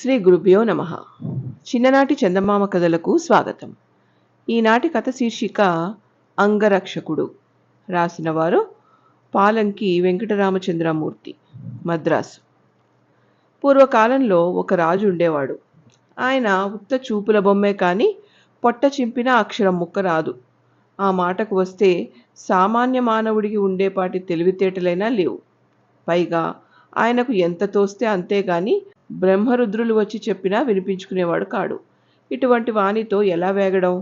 శ్రీ గురుభ్యో నమ. చిన్ననాటి చందమామ కథలకు స్వాగతం. ఈనాటి కథ శీర్షిక అంగరక్షకుడు. రాసినవారు పాలంకి వెంకటరామచంద్రమూర్తి మద్రాసు. పూర్వకాలంలో ఒక రాజు ఉండేవాడు. ఆయన ఉత్త చూపుల బొమ్మే కానీ పొట్ట చింపిన అక్షరం ముక్క రాదు. ఆ మాటకు వస్తే సామాన్య మానవుడికి ఉండేపాటి తెలివితేటలైనా లేవు. పైగా ఆయనకు ఎంత తోస్తే అంతేగాని బ్రహ్మరుద్రులు వచ్చి చెప్పినా వినిపించుకునేవాడు కాడు. ఇటువంటి వానితో ఎలా వేగడం?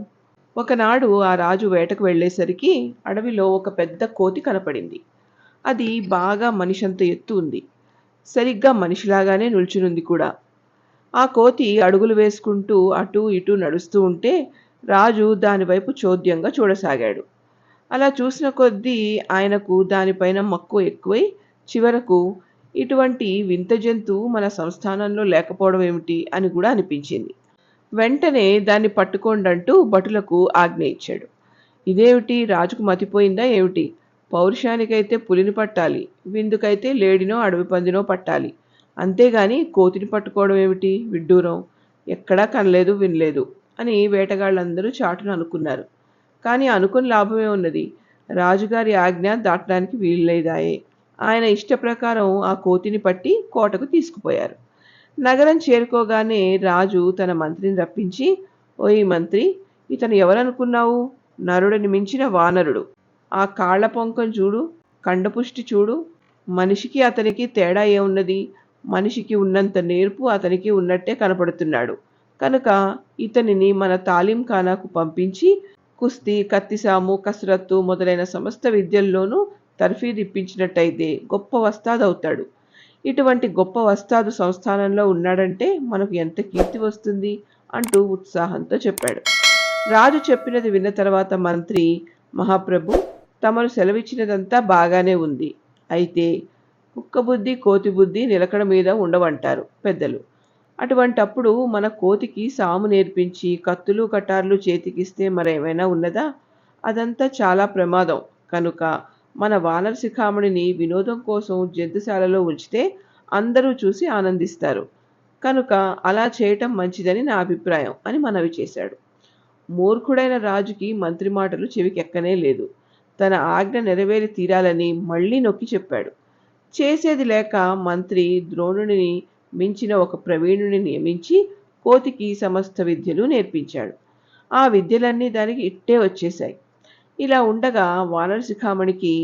ఒకనాడు ఆ రాజు వేటకు వెళ్ళేసరికి అడవిలో ఒక పెద్ద కోతి కనపడింది. అది బాగా మనిషంత ఎత్తు ఉంది. సరిగ్గా మనిషిలాగానే నిల్చునుంది కూడా. ఆ కోతి అడుగులు వేసుకుంటూ అటూ ఇటూ నడుస్తూ ఉంటే రాజు దానివైపు చోద్యంగా చూడసాగాడు. అలా చూసిన కొద్దీ ఆయనకు దానిపైన మక్కువ ఎక్కువై చివరకు ఇటువంటి వింత జంతువు మన సంస్థానంలో లేకపోవడం ఏమిటి అని కూడా అనిపించింది. వెంటనే దాన్ని పట్టుకోండంటూ భటులకు ఆజ్ఞ ఇచ్చాడు. ఇదేమిటి? రాజుకు మతిపోయిందా ఏమిటి? పౌరుషానికైతే పులిని పట్టాలి విందుకైతే లేడినో అడవి పందినో పట్టాలి. అంతేగాని కోతిని పట్టుకోవడం ఏమిటి? విడ్డూరం. ఎక్కడా కనలేదు వినలేదు అని వేటగాళ్ళందరూ చాటును అనుకున్నారు. కానీ అనుకుని లాభమే ఉన్నది. రాజుగారి ఆజ్ఞ దాటడానికి వీల్లేదాయే. ఆయన ఇష్ట ప్రకారం ఆ కోతిని పట్టి కోటకు తీసుకుపోయారు. నగరం చేరుకోగానే రాజు తన మంత్రిని రప్పించి ఓయ్ మంత్రి ఇతను ఎవరనుకున్నావు? నరుడిని మించిన వానరుడు. ఆ కాళ్ళ పొంకం చూడు కండపుష్టి చూడు. మనిషికి అతనికి తేడా ఏమున్నది? మనిషికి ఉన్నంత నేర్పు అతనికి ఉన్నట్టే కనపడుతున్నాడు. కనుక ఇతనిని మన తాలీం ఖానాకు పంపించి కుస్తీ కత్తిసాము కసరత్తు మొదలైన సమస్త విద్యల్లోనూ తర్ఫీదు ఇప్పించినట్టయితే గొప్ప వస్తాదు అవుతాడు ఇటువంటి గొప్ప వస్తాదు సంస్థానంలో ఉన్నాడంటే మనకు ఎంత కీర్తి వస్తుంది అంటూ ఉత్సాహంతో చెప్పాడు. రాజు చెప్పినది విన్న తర్వాత మంత్రి మహాప్రభు తమను సెలవిచ్చినదంతా బాగానే ఉంది. అయితే కుక్క బుద్ధి కోతి బుద్ధి నిలకడ మీద ఉండవంటారు పెద్దలు. అటువంటప్పుడు మన కోతికి సాము నేర్పించి కత్తులు కటార్లు చేతికిస్తే మరేమైనా ఉన్నదా? అదంతా చాలా ప్రమాదం. కనుక మన వానర శిఖామణిని వినోదం కోసం జంతుశాలలో ఉంచితే అందరూ చూసి ఆనందిస్తారు. కనుక అలా చేయటం మంచిదని నా అభిప్రాయం అని మనవి చేశాడు. మూర్ఖుడైన రాజుకి మంత్రి మాటలు చెవికెక్కనే లేదు. తన ఆజ్ఞ నెరవేరి తీరాలని మళ్ళీ నొక్కి చెప్పాడు. చేసేది లేక మంత్రి ద్రోణుడిని మించిన ఒక ప్రవీణుని నియమించి కోతికి సమస్త విద్యలు నేర్పించాడు. ఆ విద్యలన్నీ దానికి ఇట్టే వచ్చేశాయి. ఇలా ఉండగా వానర శిఖామణికి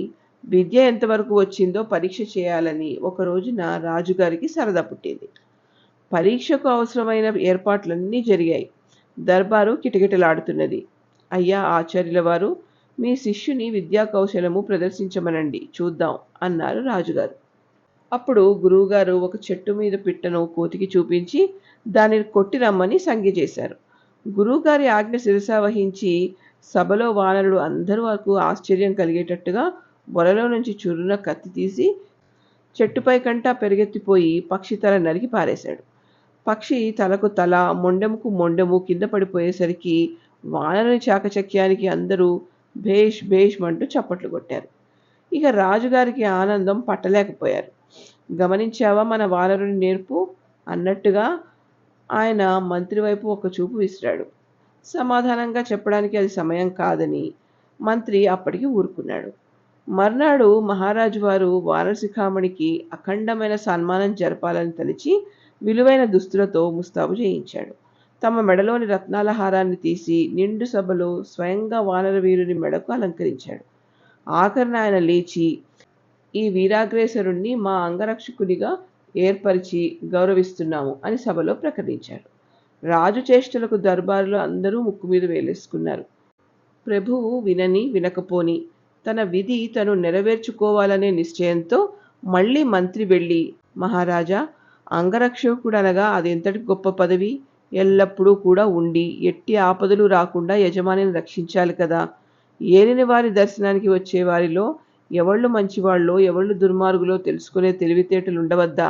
విద్య ఎంతవరకు వచ్చిందో పరీక్ష చేయాలని ఒక రోజున రాజుగారికి సరదా పుట్టింది. పరీక్షకు అవసరమైన ఏర్పాట్లన్నీ జరిగాయి. దర్బారు కిటకిటలాడుతున్నది. అయ్యా ఆచార్యుల వారు మీ శిష్యుని విద్యా కౌశలము ప్రదర్శించమనండి చూద్దాం అన్నారు రాజుగారు. అప్పుడు గురువుగారు ఒక చెట్టు మీద పిట్టను కోతికి చూపించి దానిని కొట్టి రమ్మని సంజ్ఞ చేశారు. గురువుగారి ఆజ్ఞ శిరసా వహించి సభలో వానరుడు అందరి వరకు ఆశ్చర్యం కలిగేటట్టుగా బొరలో నుంచి చురున కత్తి తీసి చెట్టుపై కంటా పెరిగెత్తిపోయి పక్షి తల నరికి పారేశాడు. పక్షి తలకు తల మొండెముకు మొండెము కింద పడిపోయేసరికి వానరుని చాకచక్యానికి అందరూ భేష్ భేష్ అంటూ చప్పట్లు కొట్టారు. ఇక రాజుగారికి ఆనందం పట్టలేకపోయారు. గమనించావా మన వానరుని నేర్పు? అన్నట్టుగా ఆయన మంత్రి వైపు ఒక చూపు విసిరాడు. సమాధానంగా చెప్పడానికి అది సమయం కాదని మంత్రి అప్పటికి ఊరుకున్నాడు. మర్నాడు మహారాజు వారు వారశిఖామణికి అఖండమైన సన్మానం జరపాలని తలిచి విలువైన దుస్తులతో ముస్తాబు చేయించాడు. తమ మెడలోని రత్నాల హారాన్ని తీసి నిండు సభలో స్వయంగా వానర వీరుని మెడకు అలంకరించాడు. ఆఖరణ ఆయన లేచి ఈ వీరాగ్రేసరుణ్ణి మా అంగరక్షకునిగా ఏర్పరిచి గౌరవిస్తున్నాము అని సభలో ప్రకటించాడు. రాజు చేష్టలకు దర్బారులో అందరూ ముక్కు మీద వేలేసుకున్నారు. ప్రభువు వినని వినకపోని తన విధి తను నెరవేర్చుకోవాలనే నిశ్చయంతో మళ్ళీ మంత్రి వెళ్ళి మహారాజా అంగరక్షకుడనగా అదెంతటి గొప్ప పదవి? ఎల్లప్పుడూ కూడా ఉండి ఎట్టి ఆపదలు రాకుండా యజమానిని రక్షించాలి కదా. ఏలిని వారి దర్శనానికి వచ్చే వారిలో ఎవళ్ళు మంచివాళ్ళో ఎవళ్ళు దుర్మార్గులో తెలుసుకునే తెలివితేటలు ఉండవద్దా?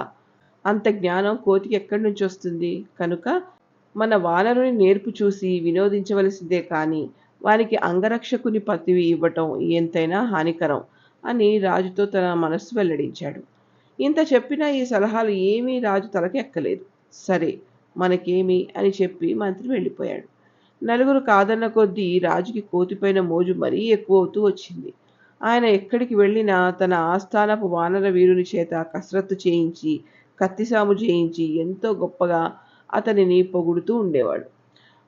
అంత జ్ఞానం కోతికి ఎక్కడి నుంచి వస్తుంది? కనుక మన వానరుని నేర్పు చూసి వినోదించవలసిందే కానీ వారికి అంగరక్షకుని పదవి ఇవ్వటం ఎంతైనా హానికరం అని రాజుతో తన మనస్సు వెల్లడించాడు. ఇంత చెప్పినా ఈ సలహాలు ఏమీ రాజు తలకి ఎక్కలేదు సరే మనకేమి అని చెప్పి మంత్రి వెళ్ళిపోయాడు. నలుగురు కాదన్న కొద్దీ రాజుకి కోతిపైన మోజు మరీ ఎక్కువ అవుతూ వచ్చింది. ఆయన ఎక్కడికి వెళ్ళినా తన ఆస్థానపు వానర వీరుని చేత కసరత్తు చేయించి కత్తిసాము చేయించి ఎంతో గొప్పగా అతనిని పొగుడుతూ ఉండేవాడు.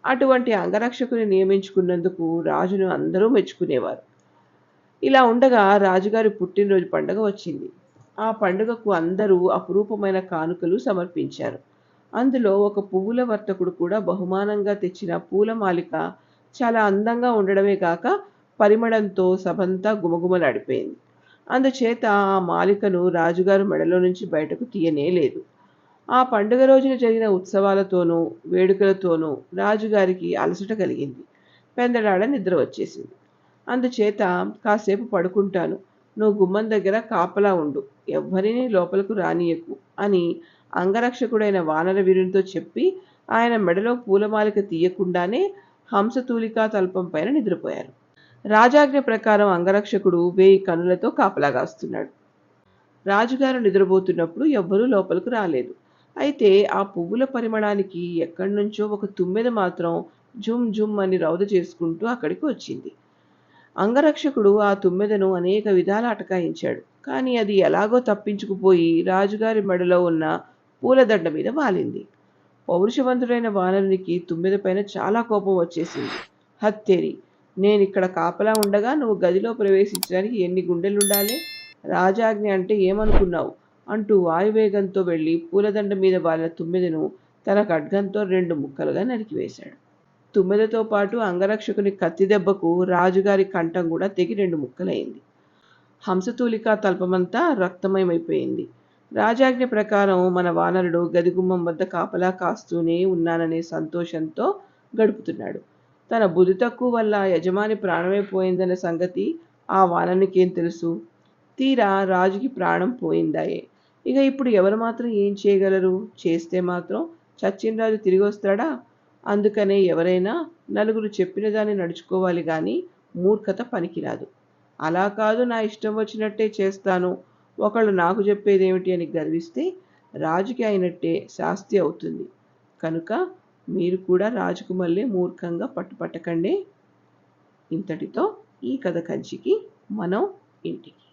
అటువంటి అంగరక్షకుని నియమించుకున్నందుకు రాజును అందరూ మెచ్చుకునేవారు. ఇలా ఉండగా రాజుగారి పుట్టినరోజు పండుగ వచ్చింది. ఆ పండుగకు అందరూ అపురూపమైన కానుకలు సమర్పించారు. అందులో ఒక పువ్వుల వర్తకుడు కూడా బహుమానంగా తెచ్చిన పూలమాలిక చాలా అందంగా ఉండడమే కాక పరిమళంతో సభంతా గుమగుమలాడిపోయింది. అందుచేత ఆ మాలికను రాజుగారు మెడలో నుంచి బయటకు తీయనే లేదు. ఆ పండుగ రోజున జరిగిన ఉత్సవాలతోనూ వేడుకలతోనూ రాజుగారికి అలసట కలిగింది. పెందడాడ నిద్ర వచ్చేసింది. అందుచేత కాసేపు పడుకుంటాను. నువ్వు గుమ్మం దగ్గర కాపలా ఉండు. ఎవ్వరినీ లోపలకు రానియకు అని అంగరక్షకుడైన వానర వీరునితో చెప్పి ఆయన మెడలో పూలమాలిక తీయకుండానే హంసతూలికా తల్పం పైన నిద్రపోయారు. రాజాజ్ఞ ప్రకారం అంగరక్షకుడు వేయి కనులతో కాపలాగాస్తున్నాడు రాజుగారు నిద్రపోతున్నప్పుడు ఎవ్వరూ లోపలకు రాలేదు. అయితే ఆ పువ్వుల పరిమళానికి ఎక్కడి నుంచో ఒక తుమ్మెద మాత్రం జుమ్ జుమ్ అని రౌద చేసుకుంటూ అక్కడికి వచ్చింది. అంగరక్షకుడు ఆ తుమ్మెదను అనేక విధాల అటకాయించాడు. కానీ అది ఎలాగో తప్పించుకుపోయి రాజుగారి మెడలో ఉన్న పూలదండ మీద వాలింది. పౌరుషవంతుడైన వానరునికి తుమ్మెద పైన చాలా కోపం వచ్చేసింది. హత్తేరి నేనిక్కడ కాపలా ఉండగా నువ్వు గదిలో ప్రవేశించడానికి ఎన్ని గుండెలుండాలి? రాజాజ్ఞ అంటే ఏమనుకున్నావు? అంటూ వాయువేగంతో వెళ్ళి పూలదండ మీద వాళ్ళ తుమ్మెదను తన ఖడ్గంతో రెండు ముక్కలుగా నరికివేశాడు. తుమ్మెదతో పాటు అంగరక్షకుని కత్తి దెబ్బకు రాజుగారి కంఠం కూడా తెగి రెండు ముక్కలైంది. హంసతూలిక తల్పమంతా రక్తమయమైపోయింది. రాజాజ్ఞ ప్రకారం మన వానరుడు గదిగుమ్మం వద్ద కాపలా కాస్తూనే ఉన్నాననే సంతోషంతో గడుపుతున్నాడు. తన బుద్ధి తక్కువ వల్ల యజమాని ప్రాణమైపోయిందన్న సంగతి ఆ వానరునికేం తెలుసు? తీరా రాజుకి ప్రాణం పోయిందాయే. ఇక ఇప్పుడు ఎవరు మాత్రం ఏం చేయగలరు? చేస్తే మాత్రం చచ్చిన రాజు తిరిగి వస్తాడా? అందుకనే ఎవరైనా నలుగురు చెప్పిన దాన్ని నడుచుకోవాలి కానీ మూర్ఖత పనికిరాదు. అలా కాదు నా ఇష్టం వచ్చినట్టే చేస్తాను. ఒకళ్ళు నాకు చెప్పేదేమిటి అని గర్విస్తే రాజుకి అయినట్టే శాస్తి అవుతుంది. కనుక మీరు కూడా రాజుకు మళ్ళీ మూర్ఖంగా పట్టుపట్టకండి ఇంతటితో ఈ కథ కంచికి మనం ఇంటికి.